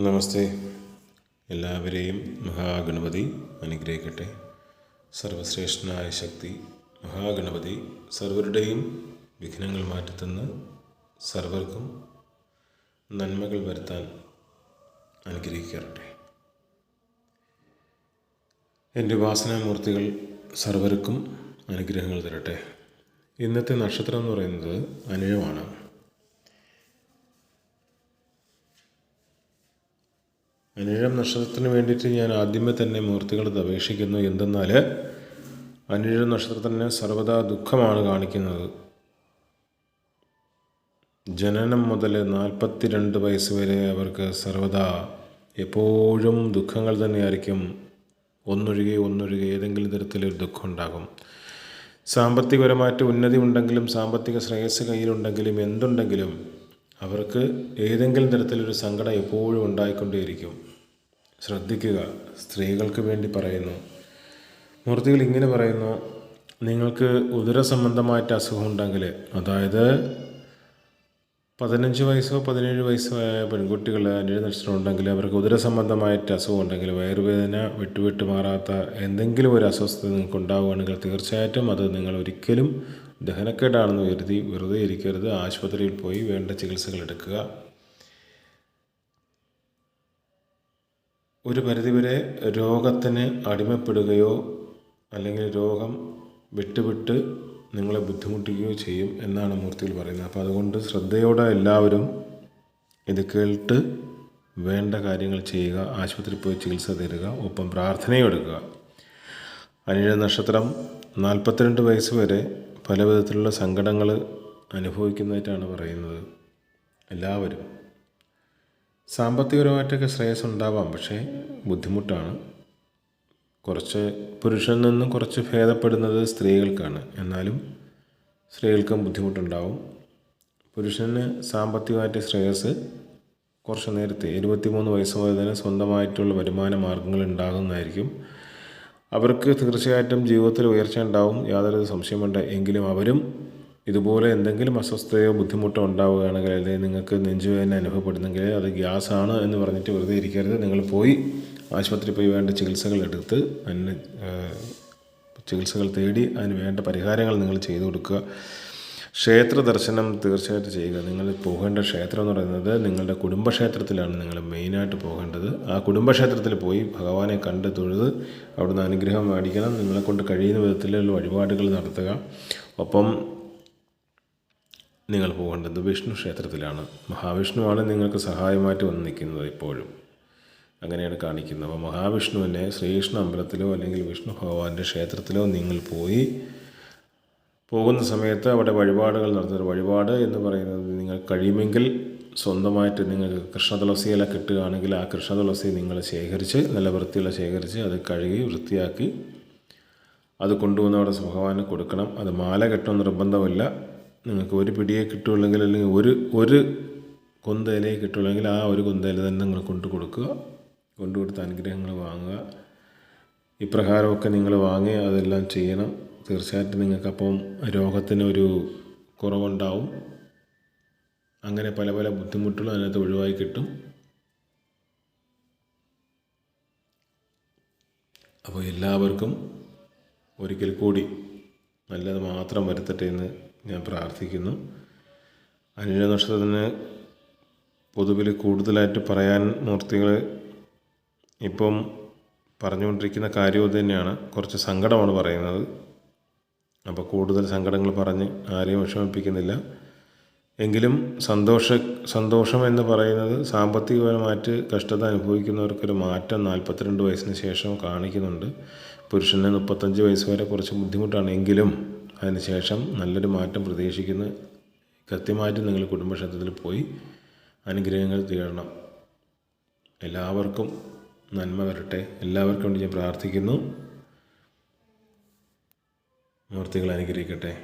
നമസ്തേ. എല്ലാവരെയും മഹാഗണപതി അനുഗ്രഹിക്കട്ടെ. സർവശ്രേഷ്ഠനായ ശക്തി മഹാഗണപതി സർവരുടെയും വിഘ്നങ്ങൾ മാറ്റിത്തന്ന് സർവർക്കും നന്മകൾ വരുത്താൻ അനുഗ്രഹിക്കാറട്ടെ എന്റെ ഉപാസനാമൂർത്തികൾ സർവർക്കും അനുഗ്രഹങ്ങൾ തരട്ടെ. ഇന്നത്തെ നക്ഷത്രം എന്ന് പറയുന്നത് അനിഴമാണ് അനിഴം നക്ഷത്രത്തിന് വേണ്ടിയിട്ട് ഞാൻ ആദ്യമേ തന്നെ മൂർത്തികളത് അപേക്ഷിക്കുന്നു. എന്തെന്നാൽ അനിഴം നക്ഷത്രത്തിന് സർവദാ ദുഃഖമാണ് കാണിക്കുന്നത്. ജനനം മുതൽ നാൽപ്പത്തിരണ്ട് വയസ്സ് വരെ അവർക്ക് സർവദാ എപ്പോഴും ദുഃഖങ്ങൾ തന്നെയായിരിക്കും. ഒന്നൊഴികെ ഒന്നൊഴികെ ഏതെങ്കിലും തരത്തിലൊരു ദുഃഖം ഉണ്ടാകും. സാമ്പത്തികപരമായിട്ട് ഉന്നതി ഉണ്ടെങ്കിലും സാമ്പത്തിക ശ്രേയസ് കയ്യിലുണ്ടെങ്കിലും എന്തുണ്ടെങ്കിലും അവർക്ക് ഏതെങ്കിലും തരത്തിലൊരു സങ്കടം എപ്പോഴും ഉണ്ടായിക്കൊണ്ടേയിരിക്കും. ശ്രദ്ധിക്കുക. സ്ത്രീകൾക്ക് വേണ്ടി പറയുന്നു. മൂർത്തികൾ ഇങ്ങനെ പറയുന്നു നിങ്ങൾക്ക് ഉദര സംബന്ധമായിട്ട് അസുഖം ഉണ്ടെങ്കിൽ അതായത് പതിനഞ്ച് വയസ്സോ പതിനേഴ് വയസ്സോ ആയ പെൺകുട്ടികൾ അനിഴ നക്ഷത്രം ഉണ്ടെങ്കിൽ അവർക്ക് ഉദര സംബന്ധമായിട്ട് അസുഖം ഉണ്ടെങ്കിൽ വയറുവേദന വിട്ടുവിട്ട് മാറാത്ത എന്തെങ്കിലും ഒരു അസ്വസ്ഥത നിങ്ങൾക്ക് ഉണ്ടാവുകയാണെങ്കിൽ തീർച്ചയായിട്ടും അത് നിങ്ങൾ ഒരിക്കലും ദഹനക്കേടാണെന്ന് കരുതി വെറുതെ ഇരിക്കരുത്. ആശുപത്രിയിൽ പോയി വേണ്ട ചികിത്സകൾ എടുക്കുക. ഒരു പരിധിവരെ രോഗത്തിന് അടിമപ്പെടുകയോ അല്ലെങ്കിൽ രോഗം വിട്ടുവിട്ട് നിങ്ങളെ ബുദ്ധിമുട്ടിക്കുകയോ ചെയ്യും എന്നാണ് മൂർത്തിയിൽ പറയുന്നത്. അപ്പോൾ അതുകൊണ്ട് ശ്രദ്ധയോടെ എല്ലാവരും ഇത് കേട്ട് വേണ്ട കാര്യങ്ങൾ ചെയ്യുക. ആശുപത്രിയിൽ പോയി ചികിത്സ തരിക ഒപ്പം പ്രാർത്ഥനയും എടുക്കുക. അനിഴ നക്ഷത്രം നാൽപ്പത്തിരണ്ട് വയസ്സ് വരെ പല വിധത്തിലുള്ള സങ്കടങ്ങൾ അനുഭവിക്കുന്നതായിട്ടാണ് പറയുന്നത്. എല്ലാവരും. സാമ്പത്തികപരമായിട്ടൊക്കെ ശ്രേയസ് ഉണ്ടാവാം പക്ഷേ ബുദ്ധിമുട്ടാണ്. കുറച്ച് പുരുഷനിൽ നിന്നും കുറച്ച് ഭേദപ്പെടുന്നത് സ്ത്രീകൾക്കാണ്. എന്നാലും സ്ത്രീകൾക്കും ബുദ്ധിമുട്ടുണ്ടാവും. പുരുഷന് സാമ്പത്തികമായിട്ട് ശ്രേയസ് കുറച്ച് നേരത്തെ ഇരുപത്തിമൂന്ന് വയസ്സ് മുതൽ തന്നെ സ്വന്തമായിട്ടുള്ള വരുമാന മാർഗങ്ങൾ ഉണ്ടാകുന്നതായിരിക്കും. അവർക്ക് തീർച്ചയായിട്ടും ജീവിതത്തിൽ ഉയർച്ച ഉണ്ടാവും യാതൊരു സംശയമുണ്ട് എങ്കിലും അവരും ഇതുപോലെ എന്തെങ്കിലും അസ്വസ്ഥതയോ ബുദ്ധിമുട്ടോ ഉണ്ടാവുകയാണെങ്കിൽ അല്ലെങ്കിൽ നിങ്ങൾക്ക് നെഞ്ചുവേദന അനുഭവപ്പെടുന്നെങ്കിൽ അത് ഗ്യാസാണ് എന്ന് പറഞ്ഞിട്ട് വെറുതെ ഇരിക്കരുത്. നിങ്ങൾ പോയി ആശുപത്രിയിൽ പോയി വേണ്ട ചികിത്സകൾ എടുത്ത് അതിന് ചികിത്സകൾ തേടി അതിന് വേണ്ട പരിഹാരങ്ങൾ നിങ്ങൾ ചെയ്തു കൊടുക്കുക. ക്ഷേത്ര ദർശനം തീർച്ചയായിട്ടും ചെയ്യുക. നിങ്ങൾ പോകേണ്ട ക്ഷേത്രം എന്ന് പറയുന്നത് നിങ്ങളുടെ കുടുംബക്ഷേത്രത്തിലാണ് നിങ്ങൾ മെയിനായിട്ട് പോകേണ്ടത്. ആ കുടുംബക്ഷേത്രത്തിൽ പോയി ഭഗവാനെ കണ്ട് തൊഴുത് അവിടുന്ന് അനുഗ്രഹം മേടിക്കണം. നിങ്ങളെ കൊണ്ട് കഴിയുന്ന വിധത്തിലുള്ള വഴിപാടുകൾ നടത്തുക. ഒപ്പം നിങ്ങൾ പോകേണ്ടത് വിഷ്ണു ക്ഷേത്രത്തിലാണ്. മഹാവിഷ്ണുവാണ് നിങ്ങൾക്ക് സഹായമായിട്ട് വന്ന് നിൽക്കുന്നത് ഇപ്പോഴും. അങ്ങനെയാണ് കാണിക്കുന്നത്. അപ്പോൾ മഹാവിഷ്ണുവിനെ ശ്രീകൃഷ്ണ അമ്പലത്തിലോ അല്ലെങ്കിൽ വിഷ്ണു ഭഗവാന്റെ ക്ഷേത്രത്തിലോ നിങ്ങൾ പോയി പോകുന്ന സമയത്ത് അവിടെ വഴിപാടുകൾ നടത്തുന്ന വഴിപാട് എന്ന് പറയുന്നത് നിങ്ങൾ കഴിയുമെങ്കിൽ സ്വന്തമായിട്ട് നിങ്ങൾക്ക് കൃഷ്ണ തുളസിയില കിട്ടുകയാണെങ്കിൽ ആ കൃഷ്ണ തുളസി നിങ്ങൾ ശേഖരിച്ച് നല്ല വൃത്തിയുള്ള ശേഖരിച്ച് അത് കഴുകി വൃത്തിയാക്കി അത് കൊണ്ടുവന്ന് അവിടെ ഭഗവാന് കൊടുക്കണം. അത് മാല കെട്ടണം നിർബന്ധമില്ല. നിങ്ങൾക്ക് ഒരു പിടിയെ കിട്ടുള്ളെങ്കിൽ അല്ലെങ്കിൽ ഒരു ഒരു കൊന്തയിലേ കിട്ടുള്ളെങ്കിൽ ആ ഒരു കൊന്തയില തന്നെ നിങ്ങൾ കൊണ്ടു കൊടുക്കുക. കൊണ്ടു കൊടുത്ത അനുഗ്രഹങ്ങൾ വാങ്ങുക. ഇപ്രകാരമൊക്കെ നിങ്ങൾ വാങ്ങി അതെല്ലാം ചെയ്യണം. തീർച്ചയായിട്ടും നിങ്ങൾക്കപ്പം രോഗത്തിനൊരു കുറവുണ്ടാവും. അങ്ങനെ പല പല ബുദ്ധിമുട്ടുകളും അതിനകത്ത് ഒഴിവായി കിട്ടും. അപ്പോൾ എല്ലാവർക്കും ഒരിക്കൽ കൂടി നല്ലത് മാത്രം വരുത്തട്ടെ എന്ന് ഞാൻ പ്രാർത്ഥിക്കുന്നു. അനുജ നക്ഷത്രത്തിന് പൊതുവിൽ കൂടുതലായിട്ട് പറയാൻ മൂർത്തികൾ ഇപ്പം പറഞ്ഞുകൊണ്ടിരിക്കുന്ന കാര്യവും തന്നെയാണ്. കുറച്ച് സങ്കടമാണ് പറയുന്നത്. അപ്പോൾ കൂടുതൽ സങ്കടങ്ങൾ പറഞ്ഞ് ആരെയും വിഷമിപ്പിക്കുന്നില്ല. എങ്കിലും സന്തോഷ സന്തോഷം എന്ന് പറയുന്നത് സാമ്പത്തികപരമായിട്ട് കഷ്ടത അനുഭവിക്കുന്നവർക്കൊരു മാറ്റം നാൽപ്പത്തിരണ്ട് വയസ്സിന് ശേഷം കാണിക്കുന്നുണ്ട്. പുരുഷന് മുപ്പത്തഞ്ച് വയസ്സ് വരെ കുറച്ച് ബുദ്ധിമുട്ടാണ്. എങ്കിലും അതിനുശേഷം നല്ലൊരു മാറ്റം പ്രതീക്ഷിക്കുന്ന. കൃത്യമായിട്ട് നിങ്ങൾ കുടുംബക്ഷേത്രത്തിൽ പോയി അനുഗ്രഹങ്ങൾ തേടണം. എല്ലാവർക്കും നന്മ വരട്ടെ. എല്ലാവർക്കും വേണ്ടി ഞാൻ പ്രാർത്ഥിക്കുന്നു. മൂർത്തികൾ അനുഗ്രഹിക്കട്ടെ.